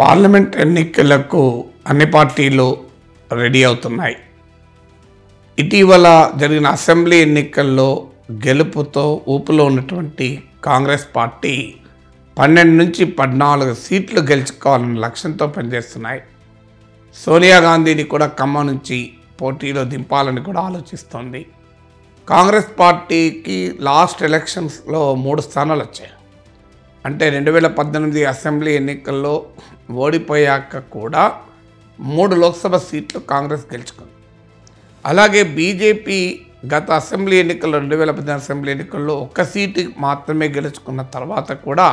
Parliament ఎన్నికలకు అన్ని పార్టీలు రెడీ అవుతున్నాయి. ఇటీవల జరిగిన అసెంబ్లీ ఎన్నికల్లో గెలుపుతో ఊపులో ఉన్నటువంటి కాంగ్రెస్ పార్టీ పన్నెండు నుంచి పద్నాలుగు సీట్లు గెలుచుకోవాలన్న లక్ష్యంతో పనిచేస్తున్నాయి. సోనియా గాంధీని కూడా ఖమ్మం నుంచి పోటీలో దింపాలని కూడా ఆలోచిస్తోంది. కాంగ్రెస్ పార్టీకి లాస్ట్ ఎలక్షన్స్లో మూడు స్థానాలు వచ్చాయి. అంటే రెండు వేల పద్దెనిమిది అసెంబ్లీ ఎన్నికల్లో ఓడిపోయాక కూడా మూడు లోక్సభ సీట్లు కాంగ్రెస్ గెలుచుకుంది. అలాగే బీజేపీ గత అసెంబ్లీ ఎన్నికల్లో రెండు వేల పద్దెనిమిది అసెంబ్లీ ఎన్నికల్లో ఒక్క సీటు మాత్రమే గెలుచుకున్న తర్వాత కూడా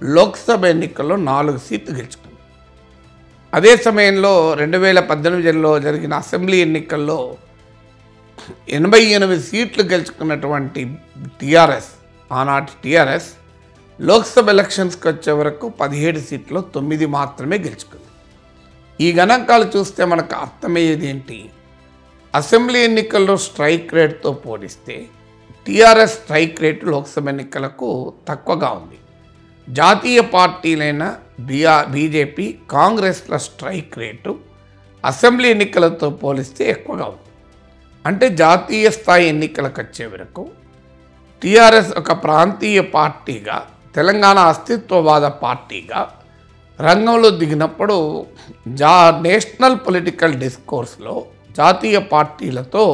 లోక్సభ ఎన్నికల్లో నాలుగు సీట్లు గెలుచుకుంది. అదే సమయంలో రెండు వేల పద్దెనిమిదిలో జరిగిన అసెంబ్లీ ఎన్నికల్లో ఎనభై ఎనిమిది సీట్లు గెలుచుకున్నటువంటి టీఆర్ఎస్ ఆనాటి టీఆర్ఎస్ లోక్సభ ఎలక్షన్స్కి వచ్చే వరకు పదిహేడు సీట్లో తొమ్మిది మాత్రమే గెలుచుకుంది. ఈ గణాంకాలు చూస్తే మనకు అర్థమయ్యేది ఏంటి? అసెంబ్లీ ఎన్నికల్లో స్ట్రైక్ రేట్తో పోలిస్తే టీఆర్ఎస్ స్ట్రైక్ రేటు లోక్సభ ఎన్నికలకు తక్కువగా ఉంది. జాతీయ పార్టీలైన బీఆర్ బీజేపీ కాంగ్రెస్ల స్ట్రైక్ రేటు అసెంబ్లీ ఎన్నికలతో పోలిస్తే ఎక్కువగా ఉంది. అంటే జాతీయ స్థాయి ఎన్నికలకు వచ్చే వరకు టీఆర్ఎస్ ఒక ప్రాంతీయ పార్టీగా తెలంగాణ అస్తిత్వవాద పార్టీగా రంగంలో దిగినప్పుడు జా నేషనల్ పొలిటికల్ డిస్కోర్స్లో జాతీయ పార్టీలతో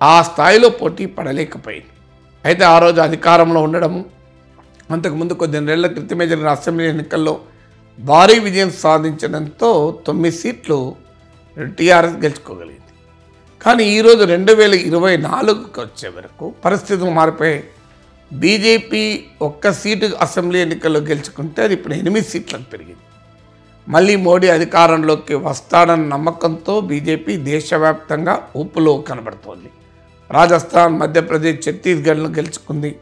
ఆ స్థాయిలో పోటీ పడలేకపోయింది. అయితే ఆ రోజు అధికారంలో ఉండడం అంతకుముందు కొద్దిన్నేళ్ళ క్రితమే జరిగిన అసెంబ్లీ ఎన్నికల్లో భారీ విజయం సాధించడంతో తొమ్మిది సీట్లు టీఆర్ఎస్ గెలుచుకోగలిగింది. కానీ ఈరోజు రెండు వేల ఇరవై నాలుగుకి వచ్చే వరకు పరిస్థితులు మారిపోయి బీజేపీ ఒక్క సీటు అసెంబ్లీ ఎన్నికల్లో గెలుచుకుంటే అది ఇప్పుడు ఎనిమిది సీట్లకు పెరిగింది. మళ్ళీ మోడీ అధికారంలోకి వస్తాడన్న నమ్మకంతో బీజేపీ దేశవ్యాప్తంగా ఊపులో కనబడుతోంది. రాజస్థాన్ మధ్యప్రదేశ్ ఛత్తీస్గఢ్ను గెలుచుకుంది.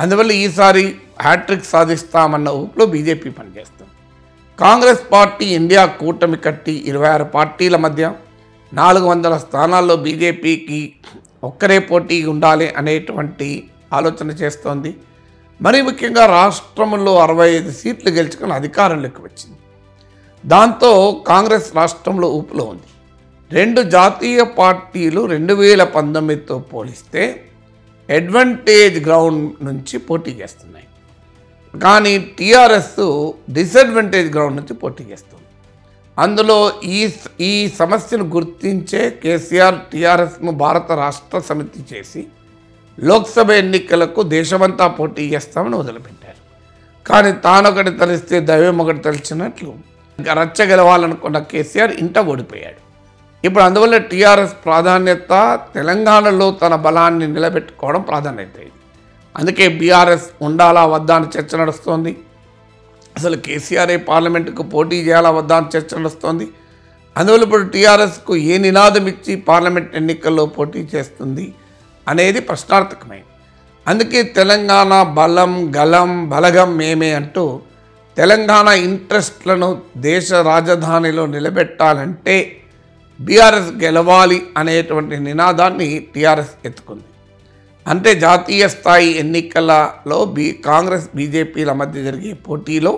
అందువల్ల ఈసారి హ్యాట్రిక్ సాధిస్తామన్న ఊపులో బీజేపీ పనిచేస్తుంది. కాంగ్రెస్ పార్టీ ఇండియా కూటమి కట్టి ఇరవై ఆరు పార్టీల మధ్య నాలుగు వందల స్థానాల్లో బీజేపీకి ఒక్కరే పోటీ ఉండాలి అనేటువంటి ఆలోచన చేస్తోంది. మరీ ముఖ్యంగా రాష్ట్రంలో అరవై ఐదు సీట్లు గెలుచుకుని అధికారంలోకి వచ్చింది దాంతో కాంగ్రెస్ రాష్ట్రంలో ఊపులో ఉంది. రెండు జాతీయ పార్టీలు రెండు వేల పంతొమ్మిదితో పోలిస్తే అడ్వాంటేజ్ గ్రౌండ్ నుంచి పోటీ చేస్తున్నాయి. కానీ టీఆర్ఎస్ డిసడ్వాంటేజ్ గ్రౌండ్ నుంచి పోటీ చేస్తుంది. అందులో ఈ ఈ సమస్యను గుర్తించే కేసీఆర్ టీఆర్ఎస్ను భారత రాష్ట్ర సమితి చేసి లోక్సభ ఎన్నికలకు దేశమంతా పోటీ చేస్తామని వదిలిపెట్టారు. కానీ తానొకటి తలిస్తే దైవం ఒకటి తలిచినట్లు ఇంకా రచ్చ గెలవాలనుకున్న కేసీఆర్ ఇంట ఓడిపోయాడు. ఇప్పుడు అందువల్ల టీఆర్ఎస్ ప్రాధాన్యత తెలంగాణలో తన బలాన్ని నిలబెట్టుకోవడం ప్రాధాన్యత ఇది అందుకే బీఆర్ఎస్ ఉండాలా వద్దా అని చర్చ నడుస్తోంది. అసలు కేసీఆర్ఏ పార్లమెంటుకు పోటీ చేయాలా వద్దా అని చర్చ నడుస్తోంది. అందువల్ల ఇప్పుడు టీఆర్ఎస్కు ఏ నినాదం ఇచ్చి పార్లమెంట్ ఎన్నికల్లో పోటీ చేస్తుంది? అనేది ప్రశ్నార్థకమైంది. అందుకే తెలంగాణ బలం గలం బలగం మేమే అంటూ తెలంగాణ ఇంట్రెస్ట్లను దేశ రాజధానిలో నిలబెట్టాలంటే బీఆర్ఎస్ గెలవాలి అనేటువంటి నినాదాన్ని టీఆర్ఎస్ ఎత్తుకుంది. అంటే జాతీయ స్థాయి ఎన్నికలలో బీ కాంగ్రెస్ బీజేపీల మధ్య జరిగే పోటీలో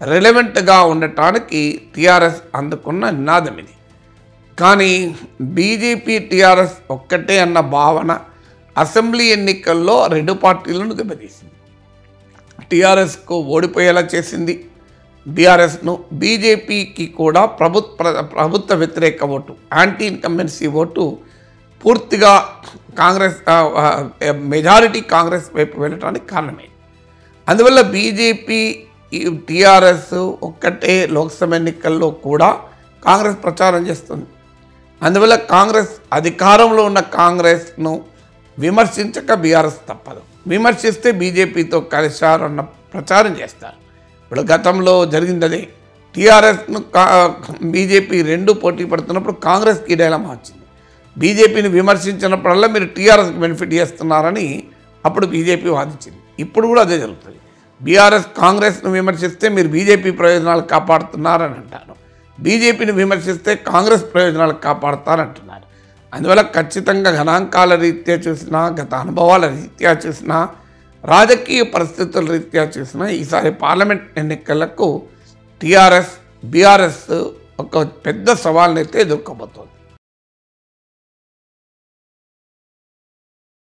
రెలవెంట్గా ఉండటానికి టీఆర్ఎస్ అందుకున్న నినాదం ఇది. కానీ బీజేపీ టీఆర్ఎస్ ఒక్కటే అన్న భావన అసెంబ్లీ ఎన్నికల్లో రెండు పార్టీలను దెబ్బతీసింది. టీఆర్ఎస్కు ఓడిపోయేలా చేసింది బీఆర్ఎస్ను. బీజేపీకి కూడా ప్రభుత్వ ప్రభుత్వ వ్యతిరేక ఓటు యాంటీ ఇన్కంబెన్సీ ఓటు పూర్తిగా కాంగ్రెస్ మెజారిటీ కాంగ్రెస్ వైపు వెళ్ళడానికి కారణమైంది అందువల్ల బీజేపీ టీఆర్ఎస్ ఒక్కటే లోక్సభ ఎన్నికల్లో కూడా కాంగ్రెస్ ప్రచారం చేస్తుంది. అందువల్ల కాంగ్రెస్ అధికారంలో ఉన్న కాంగ్రెస్ను విమర్శించక బీఆర్ఎస్ తప్పదు. విమర్శిస్తే బీజేపీతో కలిశారు అన్న ప్రచారం చేస్తారు. ఇప్పుడు గతంలో జరిగింది అదే టీఆర్ఎస్ను బీజేపీ రెండు పోటీ పడుతున్నప్పుడు కాంగ్రెస్కి డైలమా వచ్చింది. బీజేపీని విమర్శించినప్పుడల్లా మీరు టీఆర్ఎస్కి బెనిఫిట్ చేస్తున్నారని అప్పుడు బీజేపీ వాదించింది. ఇప్పుడు కూడా అదే జరుగుతుంది. బీఆర్ఎస్ కాంగ్రెస్ను విమర్శిస్తే మీరు బీజేపీ ప్రయోజనాలు కాపాడుతున్నారని అంటారు. బీజేపీని విమర్శిస్తే కాంగ్రెస్ ప్రయోజనాలు కాపాడుతారంటున్నారు. అందువల్ల ఖచ్చితంగా గణాంకాల రీత్యా చూసినా గత అనుభవాల రీత్యా చూసినా రాజకీయ పరిస్థితుల రీత్యా చూసినా ఈసారి పార్లమెంట్ ఎన్నికలకు టీఆర్ఎస్ బీఆర్ఎస్ ఒక పెద్ద సవాల్ని అయితే ఎదుర్కోబోతోంది.